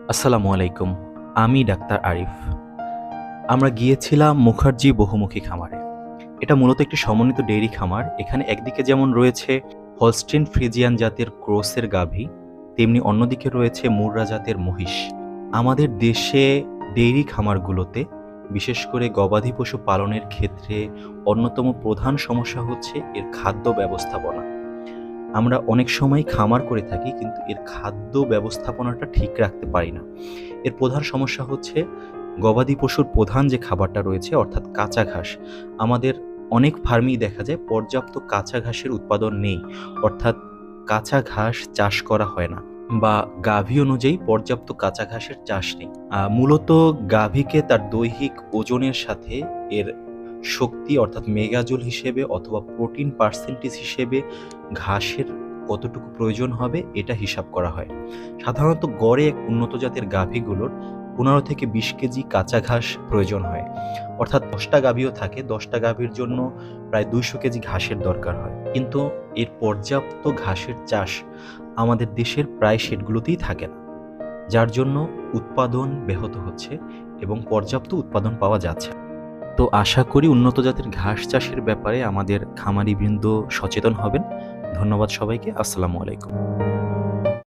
আসসালামু আলাইকুম, আমি ডাক্তার আরিফ। আমরা গিয়েছিলাম মুখার্জি বহুমুখী খামারে। এটা মূলত একটি সমন্বিত ডেইরি খামার, এখানে একদিকে যেমন রয়েছে হলস্টিন ফ্রিজিয়ান জাতের ক্রোসের গাভী, তেমনি অন্যদিকে রয়েছে মুররা জাতের মহিষ। আমাদের দেশে ডেইরি খামারগুলোতে, বিশেষ করে গবাদি পশু পালনের ক্ষেত্রে অন্যতম প্রধান সমস্যা হচ্ছে এর খাদ্য ব্যবস্থাপনা। আমরা অনেক সময় খামার করে থাকি, কিন্তু এর খাদ্য ব্যবস্থাপনাটা ঠিক রাখতে পারি না। এর প্রধান সমস্যা হচ্ছে গবাদি পশুর প্রধান যে খাবারটা রয়েছে, অর্থাৎ কাঁচা ঘাস, আমাদের অনেক ফার্মেই দেখা যায় পর্যাপ্ত কাঁচা ঘাসের উৎপাদন নেই, অর্থাৎ কাঁচা ঘাস চাষ করা হয় না বা গাভী অনুযায়ী পর্যাপ্ত কাঁচা ঘাসের চাষ নেই। মূলত গাভীকে তার দৈহিক ওজনের সাথে এর শক্তি অর্থাৎ মেগাজুল হিসেবে অথবা প্রোটিন পার্সেন্টেজ হিসেবে ঘাসের কতটুকু প্রয়োজন হবে এটা হিসাব করা হয়। সাধারণত গড়ে এক উন্নত জাতের গাভীগুলোর পনেরো থেকে বিশ কেজি কাঁচা ঘাস প্রয়োজন হয়। অর্থাৎ দশটা গাভীও থাকে, দশটা গাভীর জন্য প্রায় দুইশো কেজি ঘাসের দরকার হয়। কিন্তু এর পর্যাপ্ত ঘাসের চাষ আমাদের দেশের প্রায় সেটগুলোতেই থাকে না। যার জন্য উৎপাদন ব্যাহত হচ্ছে এবং পর্যাপ্ত উৎপাদন পাওয়া যাচ্ছে। তো আশা করি উন্নত জাতের ঘাস চাষের ব্যাপারে আমাদের খামারিবৃন্দ সচেতন হবেন। ধন্যবাদ সবাইকে। আসসালামু আলাইকুম।